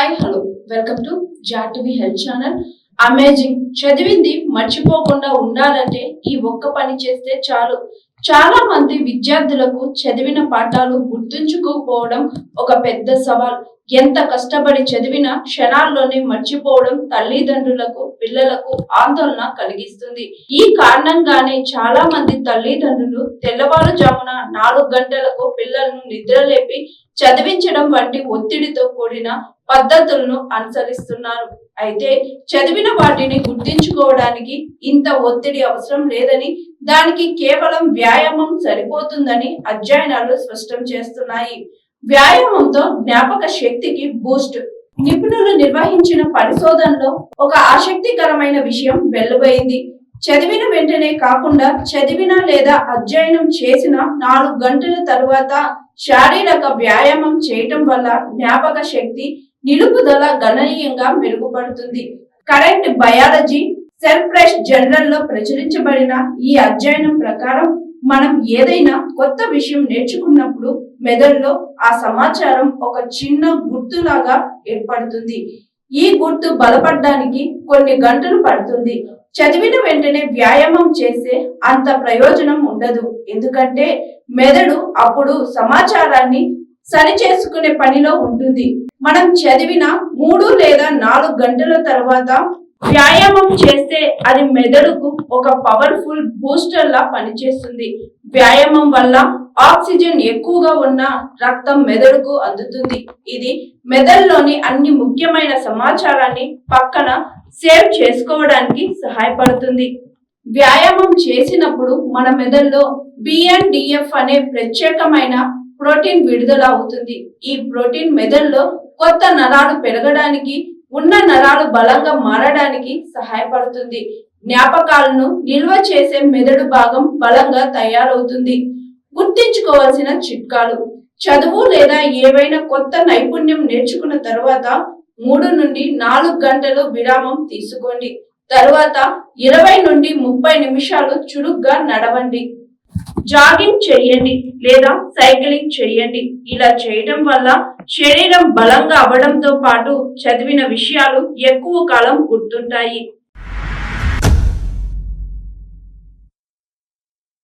Hi hello welcome to జాటివి health channel amazing చదివింది మర్చిపోకుండా ఉండాలంటే ఈ ఒక్క పని చేస్తే చాలు. చాలా మంది విద్యార్థులకు చదివిన పాఠాలు గుర్తుంచుకోకపోవడం ఒక పెద్ద సవాల్. ఎంత కష్టపడి చదివినా క్షణాల్లోనే మర్చిపోవడం తల్లిదండ్రులకు పిల్లలకు ఆందోళన కలిగిస్తుంది. ఈ కారణంగానే చాలా మంది తల్లిదండ్రులు తెల్లవారుజామున నాలుగు గంటలకు పిల్లలను నిద్రలేపి చదివించడం వంటి ఒత్తిడితో కూడిన పద్ధతులను అనుసరిస్తున్నారు. అయితే చదివిన వాటిని గుర్తించుకోవడానికి ఇంత ఒత్తిడి అవసరం లేదని దానికి కేవలం వ్యాయామం సరిపోతుందని అధ్యయనాలు స్పష్టం చేస్తున్నాయి. వ్యాయామంతో జ్ఞాపక శక్తికి బూస్ట్. నిపుణులు నిర్వహించిన పరిశోధనలో ఒక ఆసక్తికరమైన విషయం వెలువైంది. చదివిన వెంటనే కాకుండా చదివిన లేదా అధ్యయనం చేసిన నాలుగు గంటల తరువాత శారీరక వ్యాయామం చేయటం వల్ల జ్ఞాపక శక్తి నిలుపుదల గణనీయంగా మెరుగుపడుతుంది. కరెంట్ బయాలజీ సెల్ఫ్రెష్ జనరల్లో ప్రచురించబడిన ఈ అధ్యయనం ప్రకారం మనం ఏదైనా కొత్త విషయం నేర్చుకున్నప్పుడు మెదడులో ఆ సమాచారం ఒక చిన్న గుర్తులాగా ఏర్పడుతుంది. ఈ గుర్తు బలపడడానికి కొన్ని గంటలు పడుతుంది. చదివిన వెంటనే వ్యాయామం చేస్తే అంత ప్రయోజనం ఉండదు. ఎందుకంటే మెదడు అప్పుడు సమాచారాన్ని సరి చేసుకునే పనిలో ఉంటుంది. మనం చదివిన మూడు లేదా నాలుగు గంటల తర్వాత వ్యాయామం చేస్తే అది మెదడుకు ఒక పవర్ఫుల్ బూస్టర్ లా పనిచేస్తుంది. వ్యాయామం వల్ల ఆక్సిజన్ ఎక్కువగా ఉన్న రక్తం మెదడుకు అందుతుంది. ఇది మెదడులోని అన్ని ముఖ్యమైన సమాచారాన్ని పక్కన సేవ్ చేసుకోవడానికి సహాయపడుతుంది. వ్యాయామం చేసినప్పుడు మన మెదడులో బిఎన్డిఎఫ్ అనే ప్రత్యేకమైన ప్రోటీన్ విడుదల అవుతుంది. ఈ ప్రోటీన్ మెదడులో కొత్త నరాలు పెరగడానికి ఉన్న నరాలు బలంగా మారడానికి సహాయపడుతుంది. జ్ఞాపకాలను నిల్వ చేసే మెదడు భాగం బలంగా తయారవుతుంది. గుర్తించుకోవాల్సిన చిట్కాలు. చదువు లేదా ఏవైనా కొత్త నైపుణ్యం నేర్చుకున్న తర్వాత మూడు నుండి నాలుగు గంటలు విరామం తీసుకోండి. తరువాత ఇరవై నుండి ముప్పై నిమిషాలు చురుగ్గా నడవండి. జాగింగ్ చేయండి లేదా సైక్లింగ్ చేయండి. ఇలా చేయడం వల్ల శరీరం బలంగా అవ్వడంతో పాటు చదివిన విషయాలు ఎక్కువ కాలం గుర్తుంటాయి.